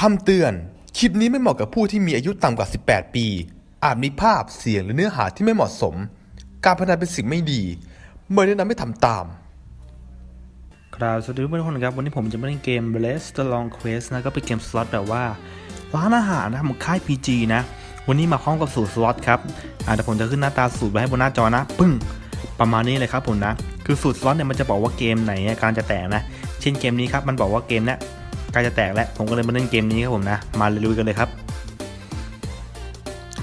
คำเตือน คลิปนี้ไม่เหมาะกับผู้ที่มีอายุต่ำกว่า 18 ปี อาจมีภาพเสียงหรือเนื้อหาที่ไม่เหมาะสม การพนันเป็นสิ่งไม่ดีไม่แนะนำให้ทำตาม ครับสวัสดีทุกคนครับ วันนี้ผมจะมาเล่นเกม Bless the Long Quest นะ ก็เป็นเกมสล็อตแบบว่า ร้านอาหารนะครับของค่าย PG นะ วันนี้มาพร้อมกับสูตรสล็อตครับอ่าแต่ผมจะขึ้นหน้าตาสูตรไว้ให้บนหน้าจอนะ ปึ้ง ประมาณนี้เลยครับผมนะ คือสูตรสล็อตเนี่ยมันจะบอกว่าเกมไหนการจะแตกนะ เช่นเกมนี้ครับ มันบอกว่าเกมเนี้ย การจะแตกแล้ว ผมก็เลยมาเล่นเกมนี้ครับผมนะ มาลุยกันเลยครับ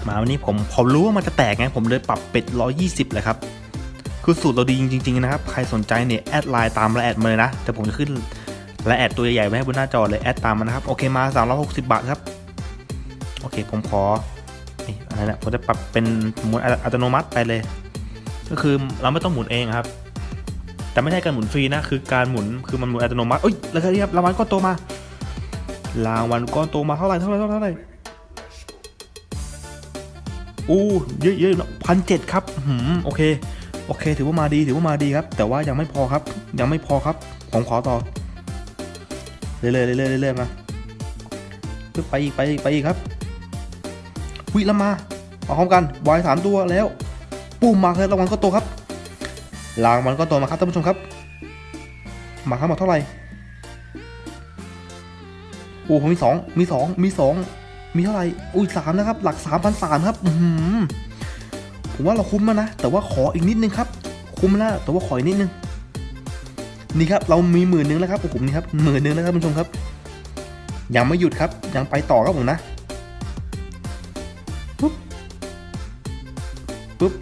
มาวันนี้ผมผมรู้ว่ามันจะแตกไง ผมเลยปรับเป็ด 120 เลยครับ คือสูตรเราดีจริง ๆ นะครับ ใครสนใจเนี่ยแอดไลน์ตามและแอดมาเลยนะ แต่ผมจะขึ้นและแอดตัวใหญ่ๆไว้ให้บนหน้าจอเลยแอดตามมานะครับ โอเคมา 360 บาทครับ โอเคผมขออะไรนะผมจะปรับเป็นหมุนอัตโนมัติไปเลย ก็คือเราไม่ต้องหมุนเองครับ แต่ไม่ใช่การหมุนฟรีนะ คือการหมุนคือมันหมุนอัตโนมัติเอ้ยแล้วก็เรียบรางวัลก้อนโตมา รางวัลก้อนโตมาเท่าไหร่เท่าไหร่เท่าไหร่อู้เยอะเยอะพันเจ็ดครับหืมโอเค โอเค ถือว่ามาดีถือว่ามาดีครับ แต่ว่ายังไม่พอครับ ยังไม่พอครับ ผมขอต่อ เรื่อยๆเรื่อยๆเรื่อยๆมาึไปอีกไปอีกไปอีกครับวิแล้วมาเอาพร้อมกันวายสามตัวแล้วปุ่มมาเลยรางวัลก็โตครับรางวัลก็โตมาครับท่านผู้ชมครับ มาครับหมดเท่าไหร่ โอ้ผมมีสองมีสองมีสองมีเท่าไหร่อุ้ยสามนะครับ หลักสามพันสามครับอือหือผมว่าเราคุ้มแล้วนะ แต่ว่าขออีกนิดนึงครับ คุ้มแล้วแต่ว่าขออีกนิดนึง นี่ครับ เรามีหมื่นนึงแล้วครับโอ้โหนี่ครับหมื่นนึงแล้วครับคุณผู้ชมครับ ยังไม่หยุดครับ ยังไปต่อครับผมนะปุ๊บปุ๊บ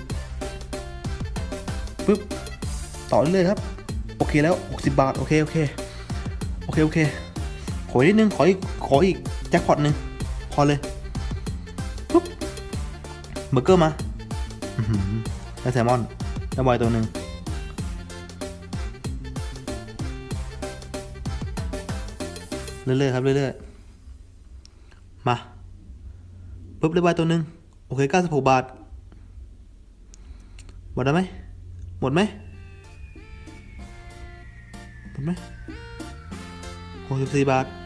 ปุ๊บต่อเรื่อยๆครับ โอเคแล้ว 60 บาท โอเค โอเค โอเค โอเค ขออีกนิดนึง ขออีก ขออีก แจ็คพอตหนึ่งพอเลยปุ๊บเบอร์เกอร์มาอื้อหือได้แซลมอนได้บอยตัวหนึ่งเรื่อยๆครับ เรื่อยๆ มาปุ๊บได้บอยตัวหนึ่งโอเค96บหกบาท หมดแล้วไหมหมดไหมหมดไหม64บาท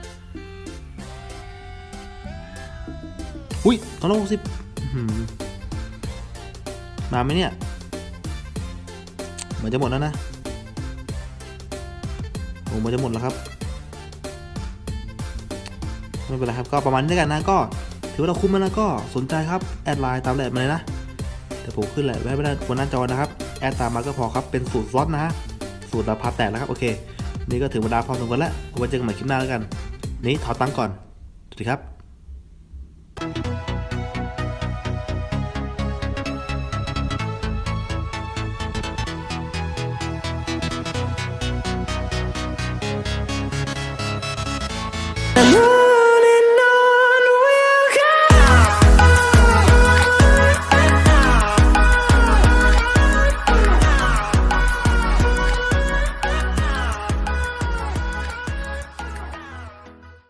อุ้ยตอนละหกสิบมาไหมเนี่ยเหมือนจะหมดแล้วนะโอ้เหมันจะหมดแล้วครับไม่เป็นไรครับก็ประมาณนี้แล้วกันนะก็ถือว่าเราคุ้มแล้วนะก็สนใจครับแอดไลน์ตามแอดมาเลยนะเดี๋ยวผมขึ้นแหละไว้บนหน้าบนหน้าจอนะครับแอดตามมาก็พอครับเป็นสูตรซอสนะฮะสูตรราพาแตกแล้วครับโอเค นี่ก็ถึงเวลาพอสมควรแล้วไว้เจอกันใหม่คลิปหน้าแล้วกัน นี้ถอดตังก่อนสวัสดีครับ